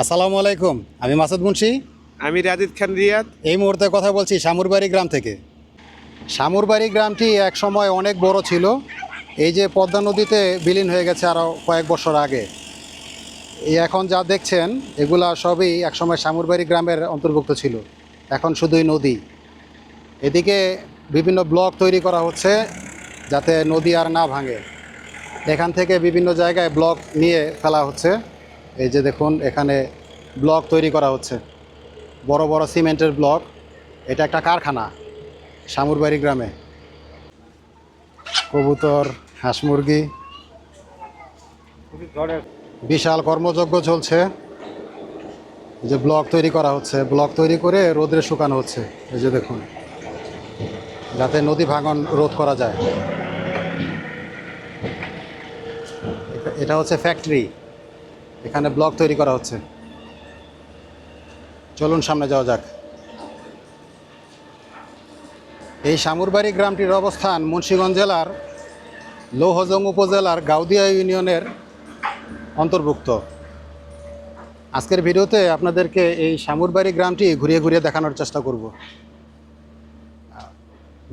আসসালামু আলাইকুম আমি মাসুদ মুন্সি। আমি রাজিদ খান রিয়াদ। এই মুহূর্তে কথা বলছি শামুরবাড়ি গ্রাম থেকে। শামুরবাড়ি গ্রামটি এক সময় অনেক বড় ছিল। এই যে পদ্মা নদীতে বিলীন হয়ে গেছে আরও কয়েক বছর আগে। এই এখন যা দেখছেন এগুলা সবই একসময় শামুরবাড়ি গ্রামের অন্তর্ভুক্ত ছিল। এখন শুধুই নদী। এদিকে বিভিন্ন ব্লক তৈরি করা হচ্ছে যাতে নদী আর না ভাঙে। এখান থেকে বিভিন্ন জায়গায় ব্লক নিয়ে ফেলা হচ্ছে। এই যে দেখুন এখানে ব্লক তৈরি করা হচ্ছে। বড় বড় সিমেন্টের ব্লক এটা একটা কারখানা শামুরবাড়ি গ্রামে। কবুতর হাঁস মুরগি। বিশাল কর্মযজ্ঞ চলছে। এই যে ব্লক তৈরি করা হচ্ছে। ব্লক তৈরি করে রোদে শুকানো হচ্ছে। এই যে দেখুন যাতে নদী ভাঙন রোধ করা যায়। এটা- এটা হচ্ছে ফ্যাক্টরি এখানে ব্লক তৈরি করা হচ্ছে। চলুন সামনে যাওয়া যাক। এই শামুরবাড়ি গ্রামটির অবস্থান মুন্সীগঞ্জ জেলার লৌহজং উপজেলার গাউদিয়া ইউনিয়নের অন্তর্ভুক্ত। আজকের ভিডিওতে আপনাদেরকে এই শামুরবাড়ি গ্রামটি ঘুরিয়ে ঘুরিয়ে দেখানোর চেষ্টা করব।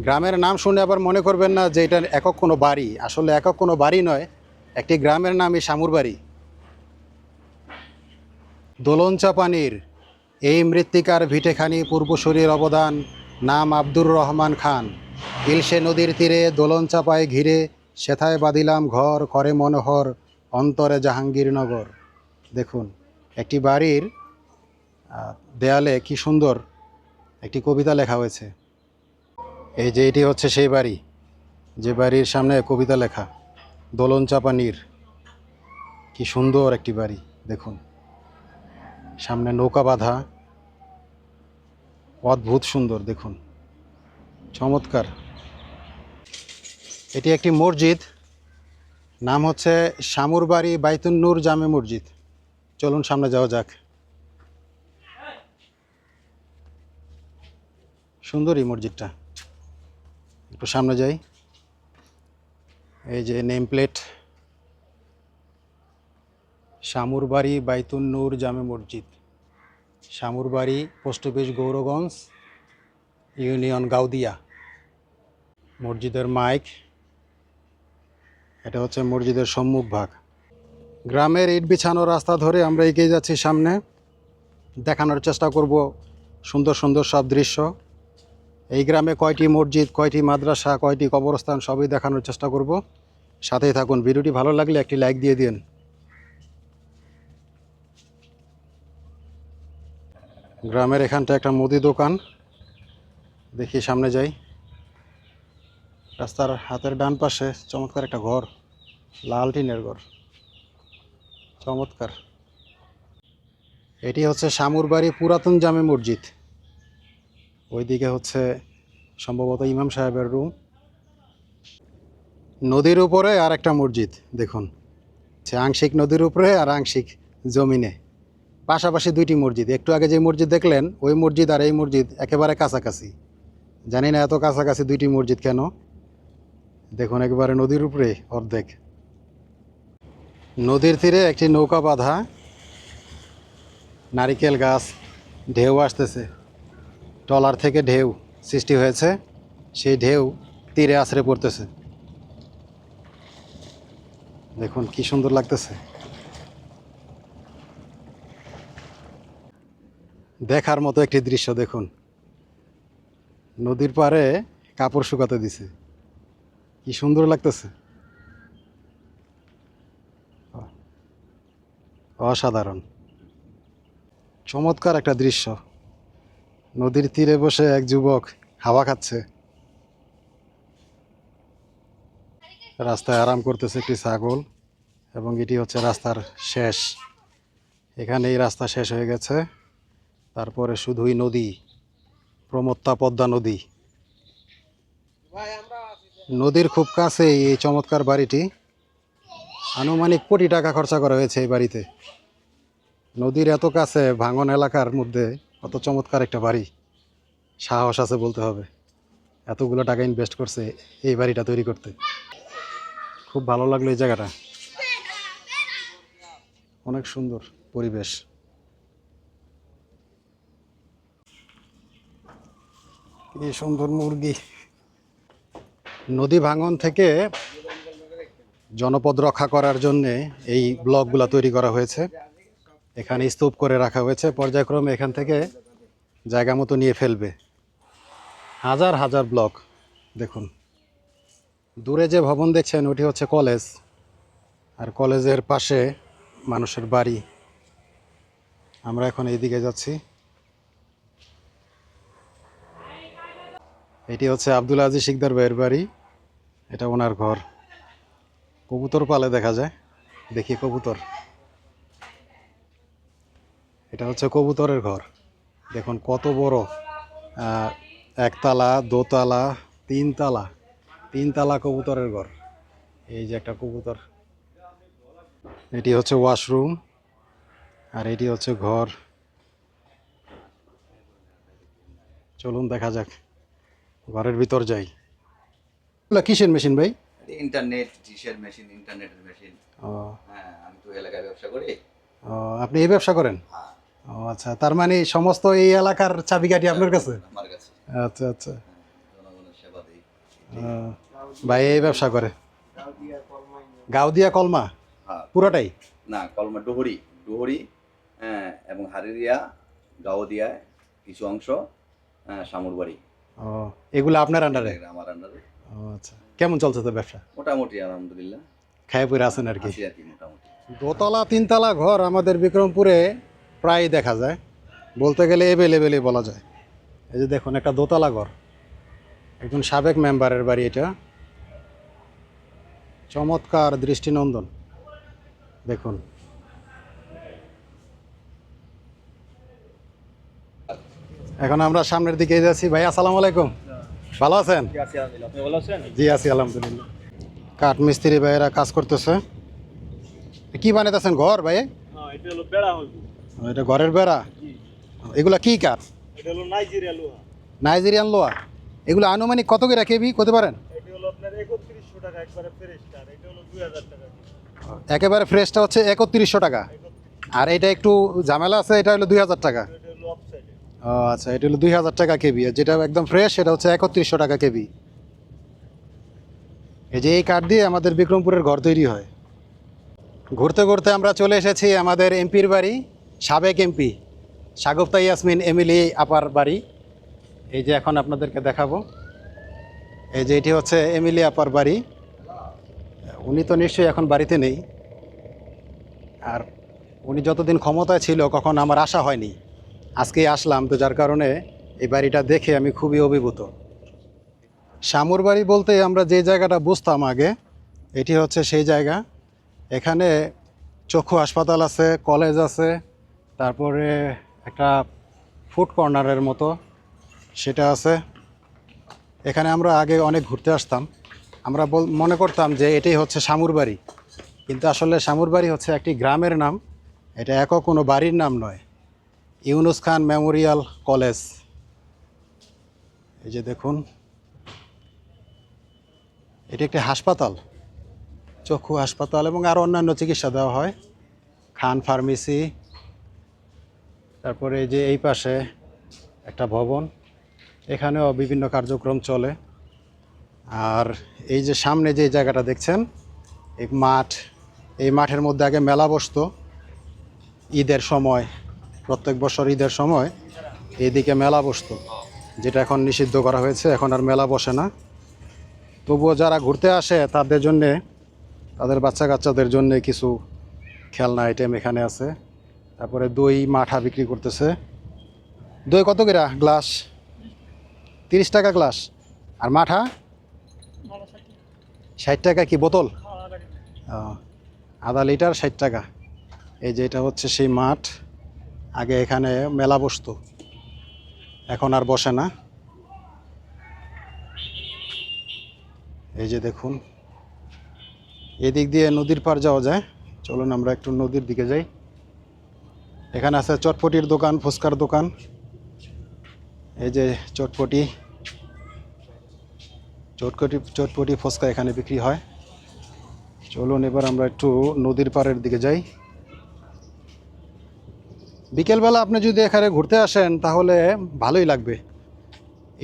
গ্রামের নাম শুনে আবার মনে করবেন না যে এটা একক কোনো বাড়ি। আসলে একক কোনো বাড়ি নয়, একটি গ্রামের নামই শামুরবাড়ি দোলনচা পানির। এই মৃত্তিকার ভিটেখানি পূর্বসূরির অবদান নাম আব্দুর রহমান খান। ইলশে নদীর তীরে দোলন চাপায় ঘিরে সেথায় বাঁধিলাম ঘর, করে মনোহর, অন্তরে জাহাঙ্গীরনগর। দেখুন, একটি বাড়ির দেয়ালে কি সুন্দর একটি কবিতা লেখা হয়েছে। এই যে এটি হচ্ছে সেই বাড়ি, যে বাড়ির সামনে কবিতা লেখা দোলন চাপা নীর কি সুন্দর একটি বাড়ি, দেখুন। সামনে নৌকা বাঁধা। অদ্ভুত সুন্দর, দেখুন। চমৎকার। এটি একটি মসজিদ। নাম হচ্ছে শামুরবাড়ি বাইতুন্নুর জামে মসজিদ। চলুন সামনে যাওয়া যাক। সুন্দরই মসজিদটা। একটু সামনে যাই। এই যে নেম প্লেট শামুরবাড়ি বাইতুন্নুর জামে মসজিদ। Shamurbari post office Gouraganj, union Gaudia. মসজিদের মাইক, এটা হচ্ছে মসজিদের সম্মুখ ভাগ। গ্রামের ইট বিছানো রাস্তা ধরে আমরা এগিয়ে যাচ্ছি সামনে। দেখানোর চেষ্টা করব সুন্দর সুন্দর সব দৃশ্য। এই গ্রামে কয়টি মসজিদ, কয়টি মাদ্রাসা, কয়টি কবরস্থান সবই দেখানোর চেষ্টা করব। সাথেই থাকুন। ভিডিওটি ভালো লাগলে একটি লাইক দিয়ে দিন। গ্রামের এখানটা একটা মুদি দোকান। দেখি সামনে যাই। রাস্তার হাতের ডান পাশে চমৎকার একটা ঘর, লাল টিনের ঘর। চমৎকার। এটি হচ্ছে শামুরবাড়ি পুরাতন জামে মসজিদ। ওইদিকে হচ্ছে সম্ভবত ইমাম সাহেবের রুম। নদীর উপরে আর একটা মসজিদ, দেখুন। আংশিক নদীর উপরে আর আংশিক জমিনে। পাশাপাশি দুইটি মসজিদ। একটু আগে যে মসজিদ দেখলেন, ওই মসজিদ আর এই মসজিদ একেবারে কাছাকাছি। জানি না এত কাছাকাছি দুইটি মসজিদ কেন। দেখুন একেবারে নদীর উপরে অর্ধেক। নদীর তীরে একটি নৌকা বাঁধা। নারিকেল গাছ, ঢেউ আসতেছে। টলার থেকে ঢেউ সৃষ্টি হয়েছে। সেই ঢেউ তীরে আছড়ে পড়তেছে। দেখুন কি সুন্দর লাগতেছে। দেখার মতো একটি দৃশ্য দেখুন। নদীর পাড়ে কাপড় শুকাতে দিছে। কি সুন্দর লাগতেছে। অসাধারণ। চমৎকার একটা দৃশ্য। নদীর তীরে বসে এক যুবক হাওয়া খাচ্ছে। রাস্তায় আরাম করতেছে একটি ছাগল এবং এটি হচ্ছে রাস্তার শেষ। এখানে এই রাস্তা শেষ হয়ে গেছে। তারপরে শুধুই নদী, প্রমত্তা পদ্মা নদী। নদীর খুব কাছে এই চমৎকার বাড়িটি। আনুমানিক কোটি টাকা খরচা করা হয়েছে এই বাড়িতে। নদীর এত কাছে ভাঙন এলাকার মধ্যে কত চমৎকার একটা বাড়ি। সাহস আছে বলতে হবে। এতগুলো টাকা ইনভেস্ট করছে এই বাড়িটা তৈরি করতে। খুব ভালো লাগল এই জায়গাটা। অনেক সুন্দর পরিবেশ। কি সুন্দর মুরগি। নদী ভাঙন থেকে জনপদ রক্ষা করার জন্যে এই ব্লকগুলো তৈরি করা হয়েছে। এখানে স্তূপ করে রাখা হয়েছে। পর্যায়ক্রমে এখান থেকে জায়গা মতো নিয়ে ফেলবে। হাজার হাজার ব্লক। দেখুন, দূরে যে ভবন দেখছেন, ওটি হচ্ছে কলেজ। আর কলেজের পাশে মানুষের বাড়ি। আমরা এখন এইদিকে যাচ্ছি। এটি হচ্ছে আব্দুল আজিজ শিকদার ভাইয়ের বাড়ি। এটা ওনার ঘর। কবুতর পালে দেখা যায়। দেখি কবুতর। এটা হচ্ছে কবুতরের ঘর। দেখুন কত বড়। একতলা, দোতলা, তিনতলা। তিনতলা কবুতরের ঘর। এই যে একটা কবুতর। এটি হচ্ছে ওয়াশরুম। আর এটি হচ্ছে ঘর। চলুন দেখা যাক। ঘরের ভিতর যাই। এগুলো কিসের মেশিন ভাই? ইন্টারনেট ডিশের মেশিন ইন্টারনেটের মেশিন ও। হ্যাঁ আমি তো এলাকায় ব্যবসা করি। ও, আপনি এই ব্যবসা করেন? হ্যাঁ। ও আচ্ছা তার মানে সমস্ত এই এলাকার চাবিকাঠি আপনার কাছে? আমার কাছে। আচ্ছা আচ্ছা। জনগণের সেবা দিই। ভাই এই ব্যবসা করে। গাউদিয়া কলমা? হ্যাঁ। পুরোটাই? না কলমা ডুহরি। ডুহরি হ্যাঁ, এবং হারিরিয়া গাওদিয়া কিছু অংশ হ্যাঁ, শামুরবাড়ি ও এগুলো আপনার আন্ডারে আমার আন্ডারে ও আচ্ছা। কেমন চলছে তো ব্যবসা? মোটামুটি আলহামদুলিল্লাহ। খায় পরে আছেন আর কি? আর কি মোটামুটি। দোতলা তিনতলা ঘর আমাদের বিক্রমপুরে প্রায় দেখা যায়। বলতে গেলে এভেলেবেলই বলা যায়। এই যে দেখুন একটা দোতলা ঘর। একজন সাবেক মেম্বারের বাড়ি এটা। চমৎকার দৃষ্টিনন্দন। দেখুন এখন আমরা সামনের দিকে যাচ্ছি। ভাই আসসালামু আলাইকুম। ভালো আছেন? জি আছি আলহামদুলিল্লাহ। কাঠ মিস্ত্রি ভাইয়েরা কাজ করতেছে। কি বানাইতেছেন ঘর ভাই? হ্যাঁ এটা বেড়া এটা ঘরের বেড়া? এগুলা কি কাঠ? নাইজেরিয়ান লোয়া এগুলো আনুমানিক কত করে কেবি? করতে পারেন? একেবারে ফ্রেশটা হচ্ছে একত্রিশশো টাকা। আর এটা একটু ঝামেলা আছে এটা হলো দুই হাজার টাকা এটা হলো অফ সাইডে ও আচ্ছা এটা হলো দুই হাজার টাকা কেবি, আর যেটা একদম ফ্রেশ সেটা হচ্ছে একত্রিশশো টাকা কেবি। এই যে এই কাঠ দিয়ে আমাদের বিক্রমপুরের ঘর তৈরি হয়। ঘুরতে ঘুরতে আমরা চলে এসেছি আমাদের এমপির বাড়ি, সাবেক এমপি সাগফতা ইয়াসমিন এমিলি আপার বাড়ি। এই যে এখন আপনাদেরকে দেখাবো। এই যে এটি হচ্ছে এমিলি আপার বাড়ি। উনি তো নিশ্চয়ই এখন বাড়িতে নেই। আর উনি যতদিন ক্ষমতায় ছিল, কখন আমার আশা হয়নি। আজকেই আসলাম তো যার কারণে এই বাড়িটা দেখে আমি খুবই অভিভূত। শামুর বাড়ি বলতে আমরা যে জায়গাটা বুঝতাম আগে, এটি হচ্ছে সেই জায়গা। এখানে চক্ষু হাসপাতাল আছে, কলেজ আছে, তারপরে একটা ফুড কর্নারের মতো সেটা আছে। এখানে আমরা আগে অনেক ঘুরতে আসতাম। আমরা মনে করতাম যে এটাই হচ্ছে শামুর বাড়ি। কিন্তু আসলে শামুর বাড়ি হচ্ছে একটি গ্রামের নাম। এটা একক কোনো বাড়ির নাম নয়। Yunus Khan memorial college. এই যে দেখুন, এটি একটি হাসপাতাল, চক্ষু হাসপাতাল এবং আরও অন্যান্য চিকিৎসা দেওয়া হয়। খান ফার্মেসি, তারপরে এই যে এই পাশে একটা ভবন, এখানেও বিভিন্ন কার্যক্রম চলে। আর এই যে সামনে যে জায়গাটা দেখছেন, এই মাঠ, এই মাঠের মধ্যে আগে মেলা বসতো, ঈদের সময়। প্রত্যেক বছর ঈদের সময় এইদিকে মেলা বসতো, যেটা এখন নিষিদ্ধ করা হয়েছে, এখন আর মেলা বসে না। তবুও যারা ঘুরতে আসে, তাদের জন্যে, তাদের বাচ্চা কাচ্চাদের জন্যে কিছু খেলনা আইটেম এখানে আছে। তারপরে দই, মাঠা বিক্রি করতেছে। দই কত করে? গ্লাস? তিরিশ টাকা গ্লাস। আর মাঠা? ষাট টাকা কি বোতল? আধা লিটার ষাট টাকা। এই যে এটা হচ্ছে সেই মাঠ। আগে এখানে মেলা বসতো। এখন আর বসে না। এই যে দেখুন, এদিক দিয়ে নদীর পার যাওয়া যায়। চলুন আমরা একটু নদীর দিকে যাই। এখানে আছে চটপটির দোকান, ফুচকার দোকান। এই যে চটপটি চটপটি চটপটি ফুচকা এখানে বিক্রি হয়। চলুন এবার আমরা একটু নদীর পাড়ের দিকে যাই। বিকেলবেলা আপনি যদি এখানে ঘুরতে আসেন, তাহলে ভালোই লাগবে।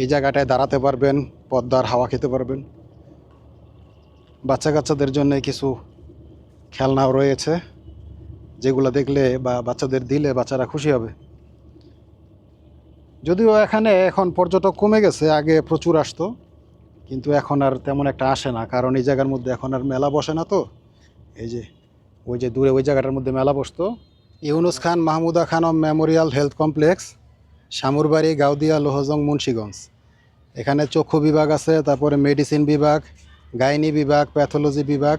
এই জায়গাটায় দাঁড়াতে পারবেন, পদ্মার হাওয়া খেতে পারবেন। বাচ্চা কাচ্চাদের জন্য কিছু খেলনাও রয়েছে, যেগুলো দেখলে বা বাচ্চাদের দিলে বাচ্চারা খুশি হবে। যদিও এখানে এখন পর্যটক কমে গেছে, আগে প্রচুর আসতো, কিন্তু এখন আর তেমন একটা আসে না, কারণ এই জায়গার মধ্যে এখন আর মেলা বসে না তো। এই যে, ওই যে দূরে ওই জায়গাটার মধ্যে মেলা বসতো। Yunus Khan, Mahmuda Khanam memorial health complex Shamurbari Gaudia Louhajang, Munshiganj. এখানে চক্ষু বিভাগ আছে, তারপরে মেডিসিন বিভাগ, গাইনি বিভাগ, প্যাথোলজি বিভাগ,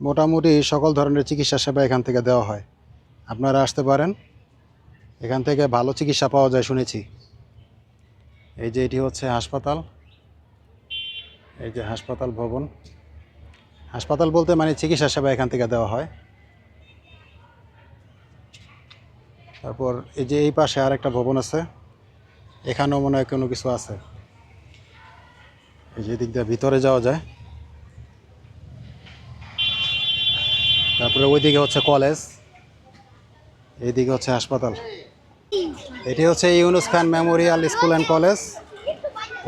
মোটামুটি সকল ধরনের চিকিৎসা সেবা এখান থেকে দেওয়া হয়। আপনারা আসতে পারেন। এখান থেকে ভালো চিকিৎসা পাওয়া যায় শুনেছি। এই যে এটি হচ্ছে হাসপাতাল। এই যে হাসপাতাল ভবন। হাসপাতাল বলতে মানে চিকিৎসা সেবা এখান থেকে দেওয়া হয়। তারপর এই যে এই পাশে আর একটা ভবন আছে, এখানেও মনে হয় কোনো কিছু আছে। এই যে দিক দিয়ে ভিতরে যাওয়া যায়। তারপরে ওইদিকে হচ্ছে কলেজ, এইদিকে হচ্ছে হাসপাতাল। এটি হচ্ছে Yunus Khan memorial school and college.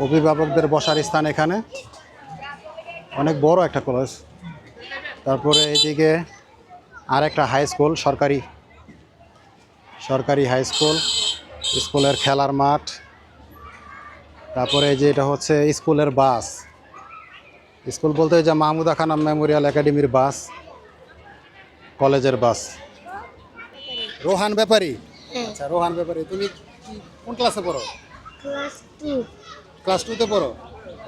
অভিভাবকদের বসার স্থান এখানে। অনেক বড় একটা কলেজ। তারপরে এইদিকে আর একটা হাই স্কুল, সরকারি সরকারি হাই স্কুল স্কুলের খেলার মাঠ তারপরে এই যে এটা হচ্ছে স্কুলের বাস। স্কুল বলতে যে মাহমুদা খান মেমোরিয়াল একাডেমির বাস কলেজের বাস। রোহান ব্যাপারী? হ্যাঁ। আচ্ছা রোহান ব্যাপারী তুমি কোন ক্লাসে পড়ো? Class two. ক্লাস টুতে পড়ো?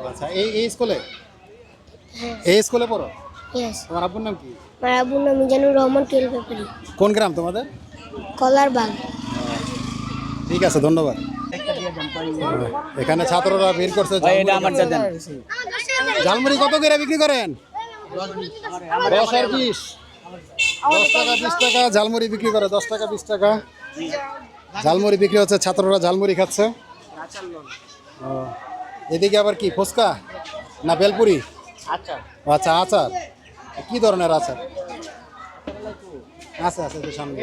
আচ্ছা এই এই স্কুলে? হ্যাঁ। এই স্কুলে পড়ো? তোমার আব্বুর নাম কি? আমার আব্বুর নাম মিজানুর রহমান কেল ব্যাপারী কোন গ্রাম তোমাদের? কলার বাগ। ঠিক আছে ধন্যবাদ। এখানে ছাত্ররা ভিড় করছে ঝালমুড়ি। কত করে বিক্রি করেন? দশ আর বিশ। দশ টাকা বিশ টাকা ঝালমুড়ি বিক্রি করে দশ টাকা বিশ টাকা। ঝালমুড়ি বিক্রি হচ্ছে ছাত্ররা ঝালমুড়ি খাচ্ছে। ও, এদিকে আবার কি ফুচকা না বেলপুরি? আচ্ছা আচার। কি ধরনের আচার? আচ্ছা আচ্ছা সামনে।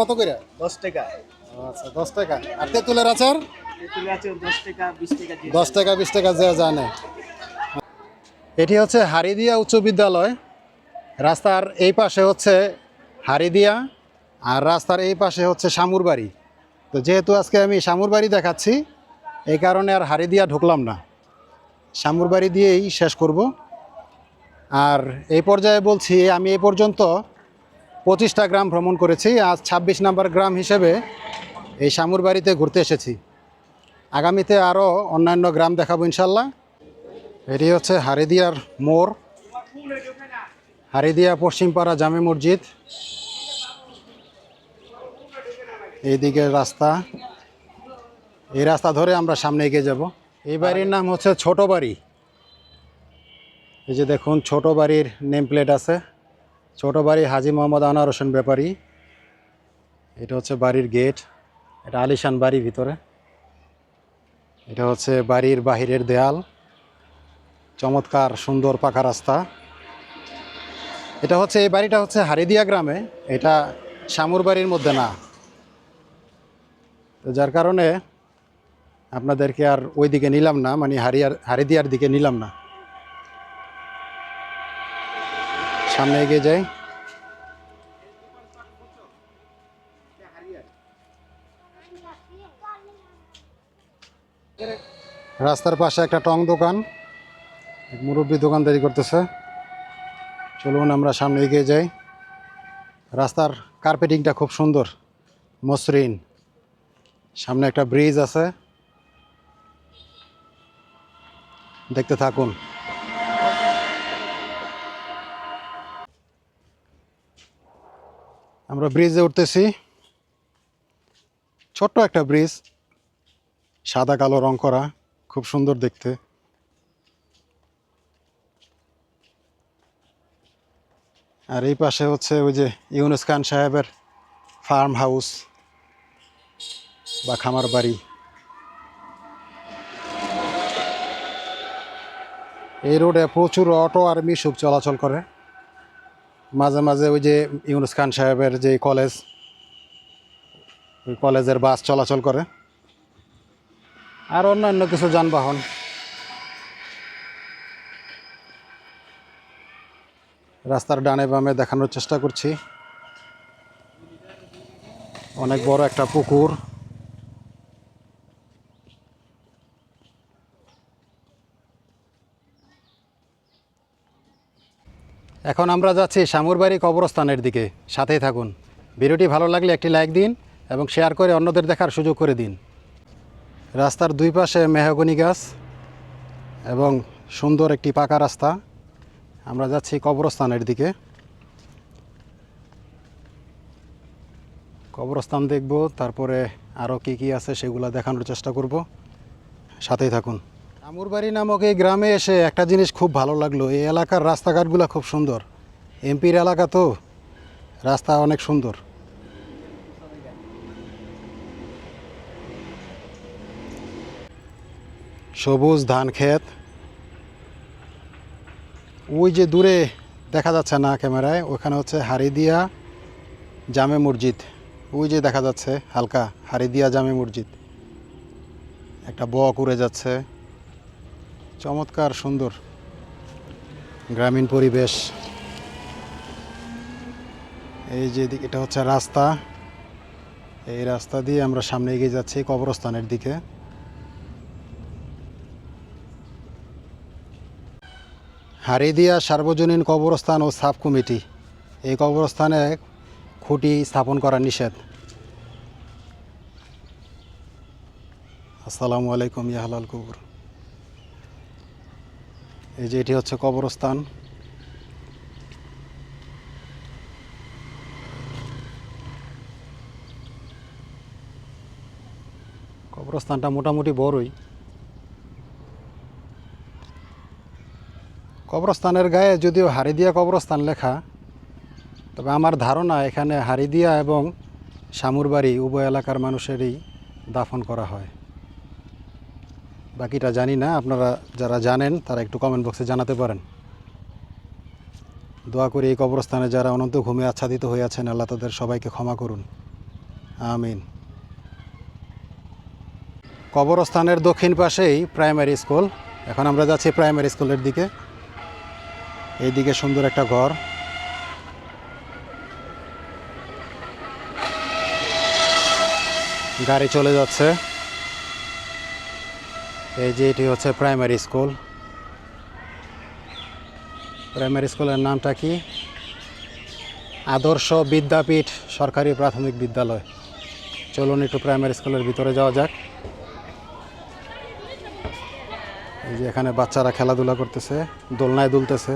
কত করে? আচ্ছা দশ টাকা। আচার? দশ টাকা, বিশ টাকা জানে। এটি হচ্ছে হারিদিয়া উচ্চ বিদ্যালয়। রাস্তার এই পাশে হচ্ছে হারিদিয়া, আর রাস্তার এই পাশে হচ্ছে শামুরবাড়ি। তো যেহেতু আজকে আমি শামুরবাড়ি দেখাচ্ছি, এই কারণে আর হারিদিয়া ঢুকলাম না। শামুরবাড়ি দিয়েই শেষ করব। আর এই পর্যায়ে বলছি, আমি এই পর্যন্ত পঁচিশটা গ্রাম ভ্রমণ করেছি। আজ ছাব্বিশ নাম্বার গ্রাম হিসেবে এই শামুরবাড়িতে ঘুরতে এসেছি। আগামীতে আরও অন্যান্য গ্রাম দেখাবো ইনশাল্লাহ এটি হচ্ছে হারিদিয়ার মোড়। হারিদিয়া পশ্চিমপাড়া জামে মসজিদ। এইদিকে রাস্তা। এই রাস্তা ধরে আমরা সামনে এগিয়ে যাব। এই বাড়ির নাম হচ্ছে ছোট বাড়ি। এই যে দেখুন, ছোট বাড়ির নেম প্লেট আছে। ছোট বাড়ি হাজি মোহাম্মদ আনোয়ার হোসেন ব্যাপারী। এটা হচ্ছে বাড়ির গেট এটা আলিশান বাড়ি ভিতরে। এটা হচ্ছে বাড়ির বাহিরের দেয়াল। চমৎকার, সুন্দর, পাকা রাস্তা। এটা হচ্ছে, এই বাড়িটা হচ্ছে হারিদিয়া গ্রামে। এটা শামুর বাড়ির মধ্যে না। তো যার কারণে আপনাদেরকে আর ওই দিকে নিলাম না মানে হারিয়ার হারিদিয়ার দিকে নিলাম না। সামনে এগিয়ে যাই। রাস্তার পাশে একটা টং দোকান। মুরব্বী দোকানদারি করতেছে। চলুন আমরা সামনে এগিয়ে যাই। রাস্তার কার্পেটিংটা খুব সুন্দর, মসৃণ। সামনে একটা ব্রিজ আছে। দেখতে থাকুন। আমরা ব্রিজে উঠতেছি। ছোট্ট একটা ব্রিজ, সাদা কালো রং করা, খুব সুন্দর দেখতে। আর এই পাশে হচ্ছে ওই যে ইউনুস খান সাহেবের ফার্ম হাউস বা খামার বাড়ি। এই রোডে প্রচুর অটো আর মিশুক চলাচল করে। মাঝে মাঝে ওই যে ইউনুস খান সাহেবের যে কলেজ, ওই কলেজের বাস চলাচল করে। আর অন্যান্য কিছু যানবাহন। রাস্তার ডানে বামে দেখানোর চেষ্টা করছি। অনেক বড় একটা পুকুর। এখন আমরা যাচ্ছি শামুরবাড়ি কবরস্থানের দিকে। সাথেই থাকুন। ভিডিওটি ভালো লাগলে একটি লাইক দিন এবং শেয়ার করে অন্যদের দেখার সুযোগ করে দিন। রাস্তার দুই পাশে মেহগনি গাছ এবং সুন্দর একটি পাকা রাস্তা। আমরা যাচ্ছি কবরস্থানের দিকে। কবরস্থান দেখব, তারপরে আরও কী কী আছে সেগুলো দেখানোর চেষ্টা করব। সাথেই থাকুন। আমুরবাড়ি নামক এই গ্রামে এসে একটা জিনিস খুব ভালো লাগল। এই এলাকার রাস্তাঘাটগুলো খুব সুন্দর। এমপির এলাকা তো, রাস্তা অনেক সুন্দর। সবুজ ধান ক্ষেত। ওই যে দূরে দেখা যাচ্ছে না ক্যামেরায়, ওখানে হচ্ছে হারিদিয়া জামে মসজিদ। ওই যে দেখা যাচ্ছে হালকা হারিদিয়া জামে মসজিদ। একটা বক উড়ে যাচ্ছে। চমৎকার, সুন্দর। গ্রামীণ পরিবেশ। এই যে এটা হচ্ছে রাস্তা। এই রাস্তা দিয়ে আমরা সামনে এগিয়ে যাচ্ছি কবরস্থানের দিকে। হারিদিয়া সার্বজনীন কবরস্থান ও সাব কমিটি, এই কবরস্থানে খুঁটি স্থাপন করা নিষেধ। আসসালামু আলাইকুম ইয়াহালাল কবর। এই যে এটি হচ্ছে কবরস্থান। কবরস্থানটা মোটামুটি বড়ই। কবরস্থানের গায়ে যদিও হারিদিয়া কবরস্থান লেখা, তবে আমার ধারণা এখানে হারিদিয়া এবং শামুরবাড়ি উভয় এলাকার মানুষেরই দাফন করা হয়। বাকিটা জানি না, আপনারা যারা জানেন তারা একটু কমেন্ট বক্সে জানাতে পারেন। দোয়া করি এই কবরস্থানে যারা অনন্ত ঘুমে আচ্ছাদিত হয়ে আছেন, আল্লাহ তাদের সবাইকে ক্ষমা করুন। আমিন। কবরস্থানের দক্ষিণ পাশেই প্রাইমারি স্কুল এখন আমরা যাচ্ছি প্রাইমারি স্কুলের দিকে। এইদিকে সুন্দর একটা ঘর। গাড়ি চলে যাচ্ছে। এই যে এটি হচ্ছে প্রাইমারি স্কুল প্রাইমারি স্কুলের নামটা কি? আদর্শ বিদ্যাপীঠ সরকারি প্রাথমিক বিদ্যালয়। চলুন একটু প্রাইমারি স্কুলের ভিতরে যাওয়া যাক। এই যে এখানে বাচ্চারা খেলাধুলা করতেছে, দোলনায় দুলতেছে।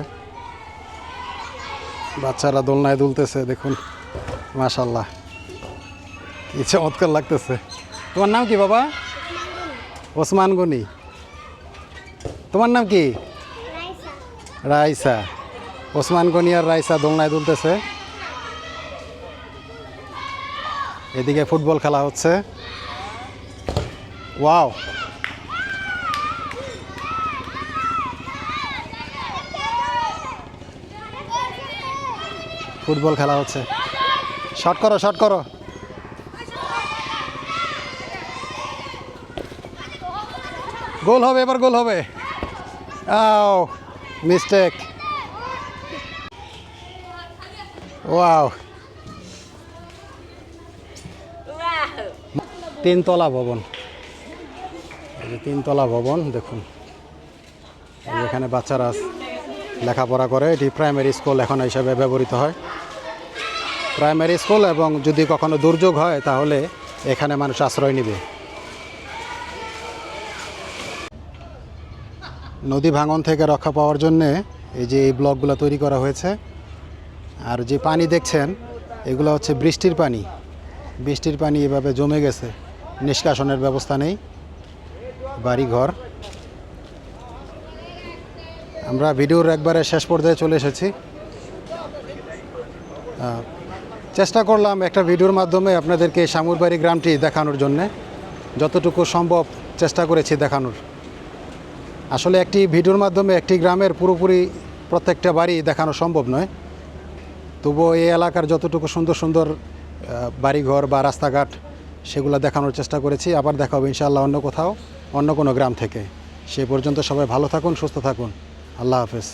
বাচ্চারা দোলনায় দুলতেছে, দেখুন মাশাল্লাহ কি চমৎকার লাগতেছে। তোমার নাম কি বাবা? ওসমান গনি। তোমার নাম কি? রাইসা। ওসমান গনি আর রাইসা দোলনায় দুলতেছে। এদিকে ফুটবল খেলা হচ্ছে। ওয়াও। ফুটবল খেলা হচ্ছে। শট করো শট করো। গোল হবে, এবার গোল হবে। আও মিস্টেক ওয়াও তিনতলা ভবন। তিনতলা ভবন, দেখুন। এখানে বাচ্চারা লেখাপড়া করে, এটি প্রাইমারি স্কুল এখন হিসাবে ব্যবহৃত হয়। প্রাইমারি স্কুল এবং যদি কখনো দুর্যোগ হয়, তাহলে এখানে মানুষ আশ্রয় নেবে। নদী ভাঙন থেকে রক্ষা পাওয়ার জন্যে এই যে এই ব্লকগুলো তৈরি করা হয়েছে। আর যে পানি দেখছেন, এগুলো হচ্ছে বৃষ্টির পানি। বৃষ্টির পানি এভাবে জমে গেছে। নিষ্কাশনের ব্যবস্থা নেই। বাড়িঘর। আমরা ভিডিওর একবারে শেষ পর্যায়ে চলে এসেছি। চেষ্টা করলাম একটা ভিডিওর মাধ্যমে আপনাদেরকে শামুরবাড়ি গ্রামটি দেখানোর জন্যে। যতটুকু সম্ভব চেষ্টা করেছি দেখানোর। আসলে একটি ভিডিওর মাধ্যমে একটি গ্রামের পুরোপুরি প্রত্যেকটা বাড়ি দেখানো সম্ভব নয়। তবুও এই এলাকার যতটুকু সুন্দর সুন্দর বাড়িঘর বা রাস্তাঘাট সেগুলো দেখানোর চেষ্টা করেছি। আবার দেখা হবে ইনশাআল্লাহ অন্য কোথাও, অন্য কোনো গ্রাম থেকে। সে পর্যন্ত সবাই ভালো থাকুন, সুস্থ থাকুন। আল্লাহ হাফেজ।